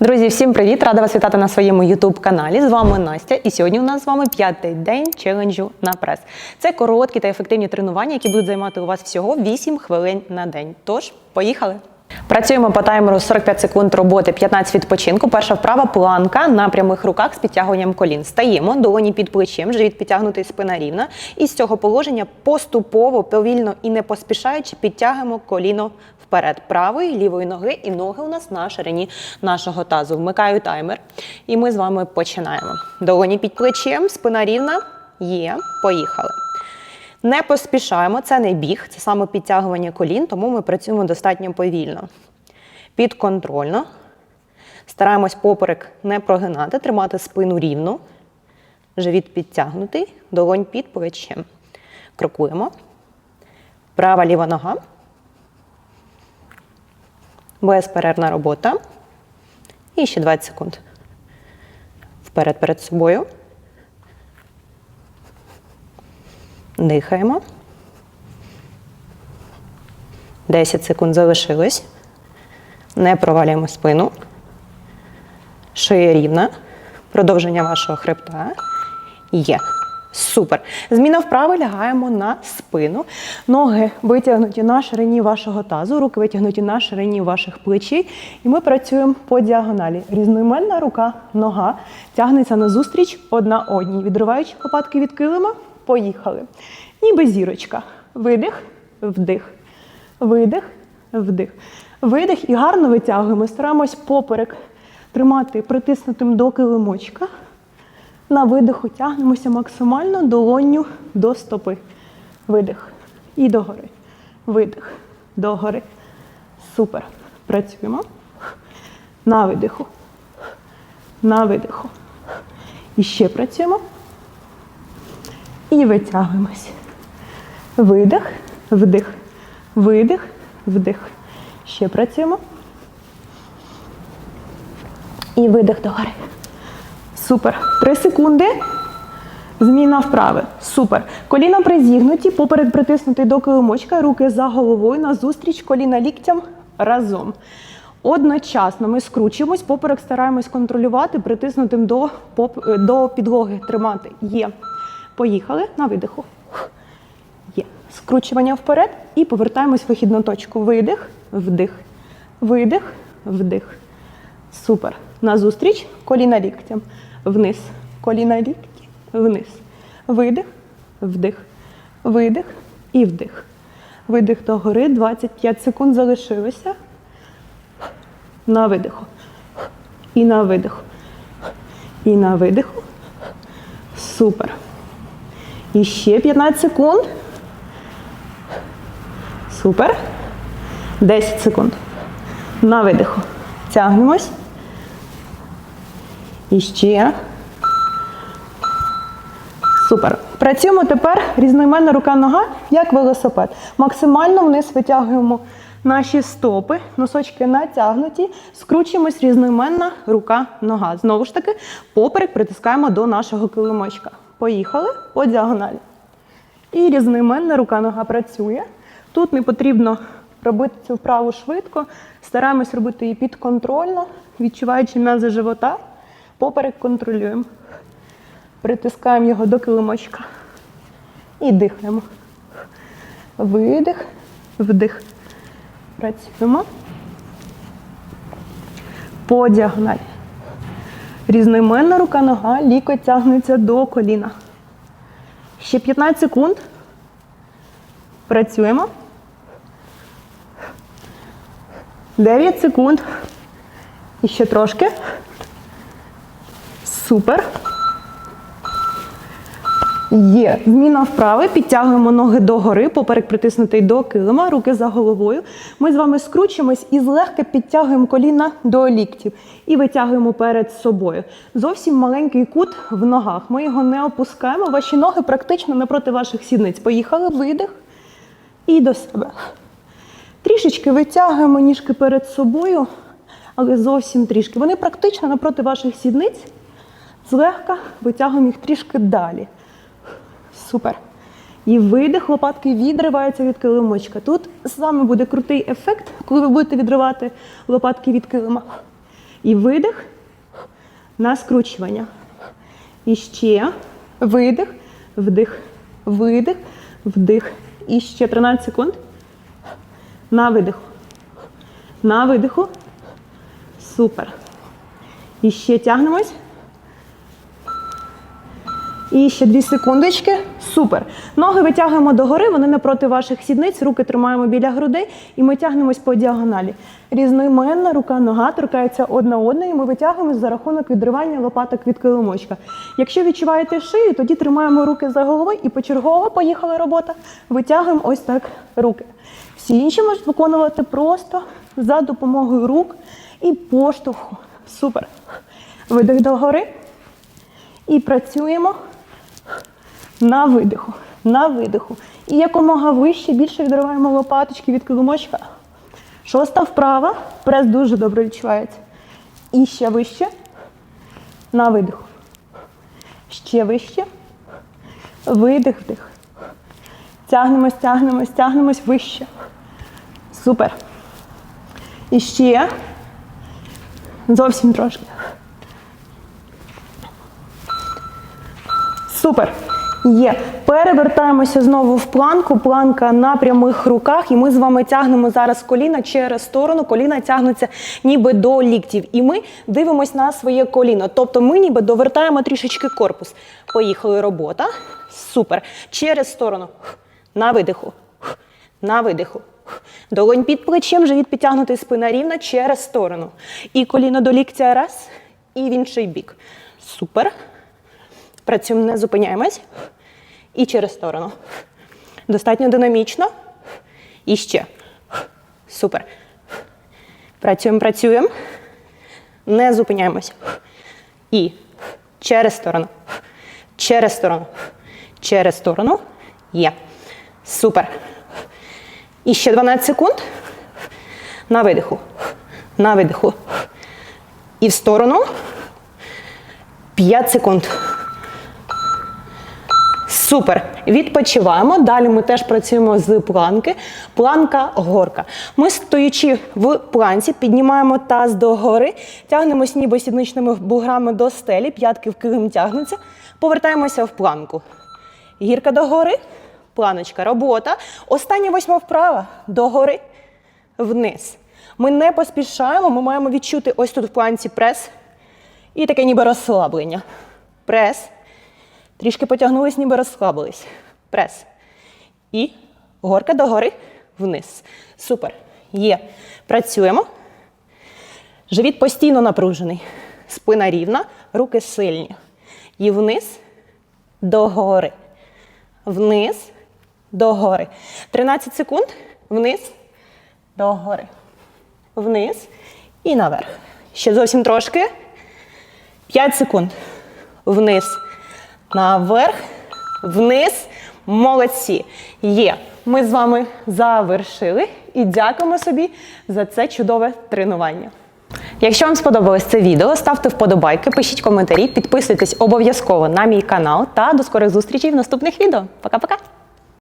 Друзі, всім привіт! Рада вас вітати на своєму youtube каналі. З вами Настя. І сьогодні у нас з вами п'ятий день челенджу на прес. Це короткі та ефективні тренування, які будуть займати у вас всього 8 хвилин на день. Тож, поїхали! Працюємо по таймеру 45 секунд роботи, 15 відпочинку. Перша вправа планка на прямих руках з підтягуванням колін. Стаємо, долоні під плечем, живіт підтягнутий, спина рівна. І з цього положення поступово, повільно і не поспішаючи підтягуємо коліно вперед правої, лівої ноги, і ноги у нас на ширині нашого тазу. Вмикаю таймер, і ми з вами починаємо. Долоні під плечем, спина рівна. Є, поїхали. Не поспішаємо, це не біг, це саме підтягування колін, тому ми працюємо достатньо повільно. Підконтрольно. Стараємось поперек не прогинати, тримати спину рівну. Живіт підтягнутий, долонь під плечем. Крокуємо. Права ліва нога. Безперервна робота. І ще 20 секунд. Вперед перед собою. Дихаємо. 10 секунд залишилось. Не провалюємо спину. Шия рівна. Продовження вашого хребта. Є. Супер. Зміна вправи лягаємо на спину. Ноги витягнуті на ширині вашого тазу, руки витягнуті на ширині ваших плечей. І ми працюємо по діагоналі. Різноіменна рука, нога тягнеться назустріч одна одній. Відриваючи лопатки від килима, поїхали. Ніби зірочка. Видих, вдих. Видих, вдих. Видих і гарно витягуємо. Стараємось поперек тримати притиснутим до килимочка. На видиху тягнемося максимально долонню до стопи. Видих. І догори. Видих. Догори. Супер. Працюємо. На видиху. На видиху. І ще працюємо. І витягуємось. Видих, вдих, видих, вдих. Ще працюємо. І видих догори. Супер. Три секунди. Зміна вправи. Супер. Коліна призігнуті, поперед притиснутий до килимочка, руки за головою, назустріч, коліна ліктям разом. Одночасно ми скручуємось, поперек стараємось контролювати, притиснутим до, поп- до підлоги тримати. Є. Поїхали на видиху. Є. Скручування вперед і повертаємось в вихідну точку. Видих, вдих, видих, вдих. Супер. Назустріч, коліна ліктям. Вниз. Коліна лікті, вниз. Видих, вдих, видих і вдих. Видих догори. 25 секунд залишилося. На видиху. І на видиху. І на видиху. Супер. І ще 15 секунд. Супер. 10 секунд. На видиху. Тягнемось. І ще. Супер. Працюємо тепер різноіменна рука-нога, як велосипед. Максимально вниз витягуємо наші стопи, носочки натягнуті, скручуємось різноіменна рука-нога. Знову ж таки, поперек притискаємо до нашого килимочка. Поїхали по діагоналі. І різноіменна рука-нога працює. Тут не потрібно робити цю вправу швидко. Стараємось робити її підконтрольно, відчуваючи м'язи живота. Поперек контролюємо. Притискаємо його до килимочка. І дихаємо. Видих, вдих. Працюємо. По діагоналі. Різноіменна рука нога, лікоть тягнеться до коліна. Ще 15 секунд. Працюємо. 9 секунд. І ще трошки. Супер. Є. Зміна вправи. Підтягуємо ноги догори, поперек притиснутий до килима, руки за головою. Ми з вами скручуємось і злегка підтягуємо коліна до ліктів і витягуємо перед собою. Зовсім маленький кут в ногах. Ми його не опускаємо. Ваші ноги практично напроти ваших сідниць. Поїхали, видих і до себе. Трішечки витягуємо ніжки перед собою, але зовсім трішки. Вони практично напроти ваших сідниць. Злегка витягуємо їх трішки далі. Супер. І видих, лопатки відриваються від килимочка. Тут вами буде крутий ефект, коли ви будете відривати лопатки від килима. І видих на скручування. І ще видих, вдих, видих, вдих. І ще 13 секунд. На видиху. На видиху. Супер. І ще тягнемось. І ще дві секундочки. Супер. Ноги витягуємо догори, вони напроти ваших сідниць, руки тримаємо біля грудей і ми тягнемось по діагоналі. Різноіменна рука, нога торкається одна одної, ми витягуємось за рахунок відривання лопаток від килимочка. Якщо відчуваєте шию, тоді тримаємо руки за головою і почергово поїхала робота. Витягуємо ось так руки. Всі інші можуть виконувати просто за допомогою рук і поштовху. Супер. Видих догори. І працюємо на видиху, на видиху. І якомога вище, більше відриваємо лопаточки від килимочка. Шоста вправа. Прес дуже добре відчувається. І ще вище. На видиху. Ще вище. Видих, вдих. Тягнемось, тягнемось, тягнемось вище. Супер. І ще. Зовсім трошки. Супер. Є. Перевертаємося знову в планку. Планка на прямих руках. І ми з вами тягнемо зараз коліна через сторону. Коліна тягнуться ніби до ліктів. І ми дивимось на своє коліно. Тобто ми ніби довертаємо трішечки корпус. Поїхали робота. Супер. Через сторону. На видиху. На видиху. Долонь під плечем, живіт підтягнутий, спина рівна через сторону. І коліно до ліктя раз. І в інший бік. Супер. Працюємо, не зупиняємось. І через сторону. Достатньо динамічно. І ще. Супер. Працюємо, працюємо. Не зупиняємось. І через сторону. Через сторону. Через сторону. Є. Супер. І ще 12 секунд. На видиху. На видиху. І в сторону. 5 секунд. Супер. Відпочиваємо. Далі ми теж працюємо з планки. Планка горка. Ми стоячи в планці, піднімаємо таз догори, тягнемось ніби сідничними буграми до стелі, п'ятки в килим тягнуться, повертаємося в планку. Гірка догори, планочка, робота. Остання восьма вправа догори, вниз. Ми не поспішаємо, ми маємо відчути ось тут в планці прес і таке ніби розслаблення. Прес. Трішки потягнулись, ніби розслабились. Прес. І горка догори вниз. Супер. Є. Працюємо. Живіт постійно напружений. Спина рівна, руки сильні. І вниз догори. Вниз догори. 13 секунд. Вниз догори. Вниз і наверх. Ще зовсім трошки. 5 секунд. Вниз. Наверх, вниз. Молодці. Є. Ми з вами завершили і дякуємо собі за це чудове тренування. Якщо вам сподобалось це відео, ставте вподобайки, пишіть коментарі, підписуйтесь обов'язково на мій канал та до скорих зустрічей в наступних відео. Пока-пока!